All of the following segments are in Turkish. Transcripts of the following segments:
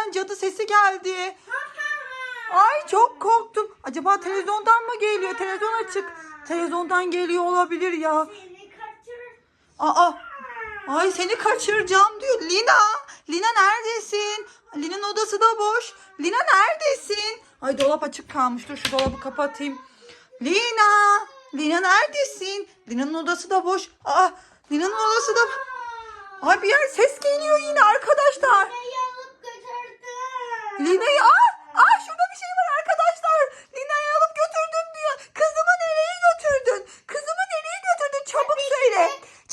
yerden cadı sesi geldi. Ay çok korktum. Acaba televizyondan mı geliyor? Televizyon açık. Televizyondan geliyor olabilir ya. Aa. Ay seni kaçıracağım diyor. Lina. Lina neredesin? Lina'nın odası da boş. Lina neredesin? Ay dolap açık kalmış. Dur şu dolabı kapatayım. Lina. Lina neredesin? Lina'nın odası da boş. Aa Lina'nın odası da... Ay bir yer ses geliyor yine arkadaşlar. Lina'yı aa, aa şurada bir şey var arkadaşlar. Lina'yı alıp götürdüm diyor. Kızımı nereye götürdün? Kızımı nereye götürdün? Çabuk söyle.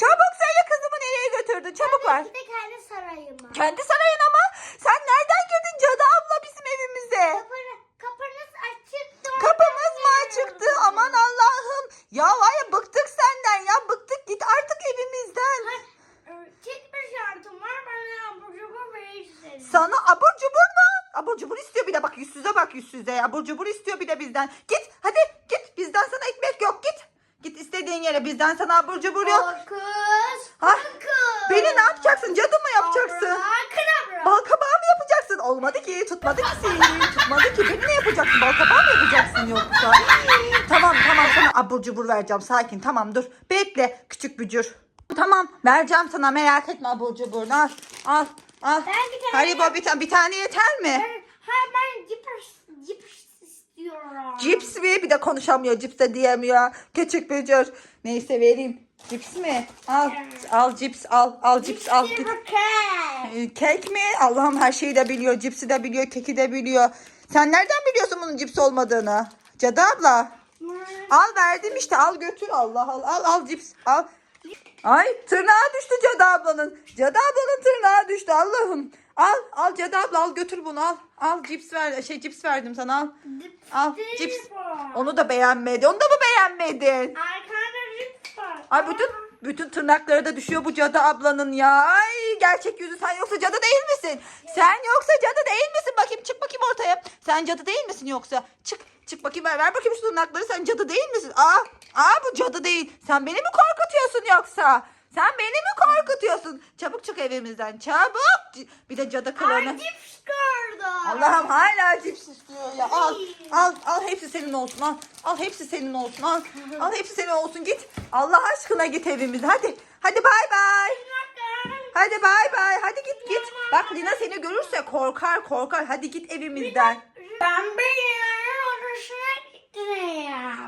Çabuk söyle kızımı nereye götürdün? Çabuk ver. Kendi sarayıma. Kendi sarayın ama. Sen nereden girdin cadı abla bizim evimize? Kapını, kapınız açıktı. Kapımız mı açıktı? Aman Allah'ım. Ya var ya bıktık senden ya. Bıktık git artık evimizden. Tek bir şartım var. Bana abur cubur verirsin. Sana abur cubur mu? Abur cubur istiyor bir de bak yüzsüze bak yüzsüze. Abur cubur istiyor bir de bizden. Git hadi git bizden sana ekmek yok git. Git istediğin yere bizden sana abur cubur yok. Fokus. Ha? Fokus. Beni ne yapacaksın? Cadı mı yapacaksın? Abracadabra. Bal kabağı mı yapacaksın? Olmadı ki tutmadı ki seni. Tutmadı ki beni ne yapacaksın? Bal kabağı mı yapacaksın yoksa? tamam tamam sana abur cubur vereceğim sakin tamam dur. Bekle küçük bücür. Tamam vereceğim sana merak etme abur cuburunu al. Al al. Ben bir tane- Haribo bir, ta- bir tane yeter mi? Ben, ben cips, cips istiyorum. Cips mi? Bir de konuşamıyor. Cips de diyemiyor. Küçük bücür. Neyse vereyim. Cips mi? Al. Al cips al. Al cips al. Git. Ee, Kek mi? Allah'ım her şeyi de biliyor. Cipsi de biliyor. Keki de biliyor. Sen nereden biliyorsun bunun cips olmadığını? Cadı abla. Al verdim işte. Al götür. Allah al. Al al cips. Al. Ay tırnağı düştü Cadı ablanın. Cadı ablanın tırnağı düştü Allah'ım. Al al Cadı abla al götür bunu al. Al cips ver. Şey cips verdim sana al. Al cips. Onu da beğenmedi. Onu da mı beğenmedin? Arkada cips var. Ay bütün bütün tırnakları da düşüyor bu cadı ablanın ya. Ay gerçek yüzü sen yoksa cadı değil misin? Sen yoksa cadı değil misin? Bakayım çık bakayım ortaya. Sen cadı değil misin yoksa? Çık çık bakayım ver, ver bakayım şu tırnakları. Sen cadı değil misin? Aa, aa bu cadı değil. Sen beni mi korkutuyorsun yoksa? Sen beni mi korkutuyorsun? Çabuk çık evimizden çabuk. Bir de cadı kılığını. Ay cips gördüm. Allah'ım hala cips istiyor ya. Al, al, al hepsi senin olsun. Al, al hepsi senin olsun. Al, al hepsi senin olsun. Git. Allah aşkına git evimize. Hadi, hadi bay bay. Hadi bay bay. Hadi git git. Bak Lina seni görürse korkar korkar. Hadi git evimizden. Ben gideyim.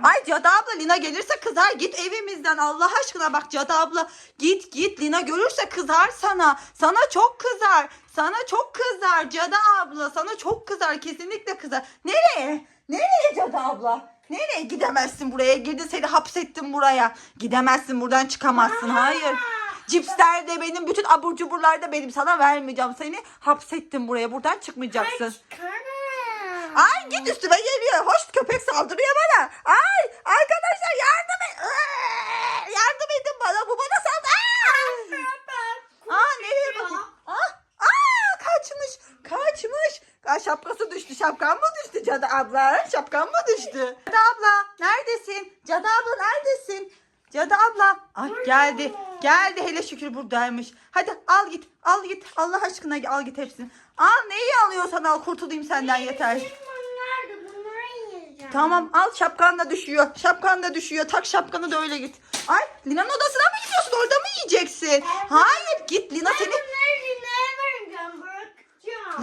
Ay Cadı abla Lina gelirse kızar. Git evimizden Allah aşkına bak Cadı abla. Git git Lina görürse kızar sana. Sana çok kızar. Sana çok kızar Cadı abla. Sana çok kızar. Kesinlikle kızar. Nereye? Nereye Cadı abla? Nereye gidemezsin buraya? Girdin seni hapsettim buraya. Gidemezsin buradan çıkamazsın. Hayır. Cipsler de benim, bütün abur cuburlar da benim. Sana vermeyeceğim seni. Hapsettim buraya. Buradan çıkmayacaksın. Çıkarım. Ay git üstüme geliyor. Hoş köpek saldırıyor bana. Ay arkadaşlar yardım et. Iıı, Yardım edin bana. Bu bana saldırıyor. Aa nereye bakayım? Aa, aa kaçmış. Kaçmış. Aa, şapkası düştü. Şapkan mı düştü Cadı abla? Şapkan mı düştü? Cadı abla neredesin? Cadı abla neredesin? Cadı abla. Ay geldi. Geldi hele şükür buradaymış. Hadi al git. Al git. Allah aşkına al git hepsini. Al neyi alıyorsan al kurtulayım senden yeter. Benim bunlar da bunları yiyeceğim. Tamam al şapkan da düşüyor. Şapkan da düşüyor. Tak şapkanı da öyle git. Ay Lina'nın odasına mı gidiyorsun? Orada mı yiyeceksin? Hayır git Lina seni.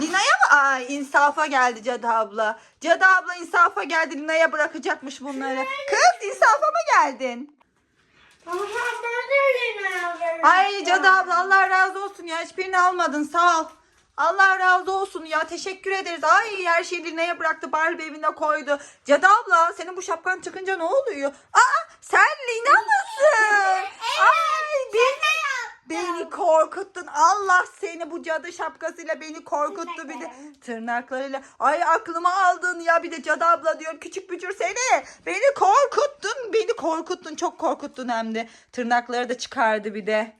Lina'ya mı? Ay insafa geldi Cadı abla. Cadı abla insafa geldi. Lina'ya bırakacakmış bunları. Kız insafa mı geldin? Ama ben de Lina'ya vereceğim. Ay Cadı abla Allah razı olsun ya. Hiçbirini almadın sağ ol. Allah razı olsun ya teşekkür ederiz. Ay her şeyi Lina'ya bıraktı Barbie evine koydu. Cadı abla senin bu şapkan çıkınca ne oluyor? Aa sen Lina mısın? Ay beni, beni korkuttun. Allah seni bu cadı şapkasıyla beni korkuttu bir de tırnaklarıyla. Ay aklımı aldın ya bir de cadı abla diyor küçük bücür seni. Beni korkuttun beni korkuttun çok korkuttun hem de. Tırnakları da çıkardı bir de.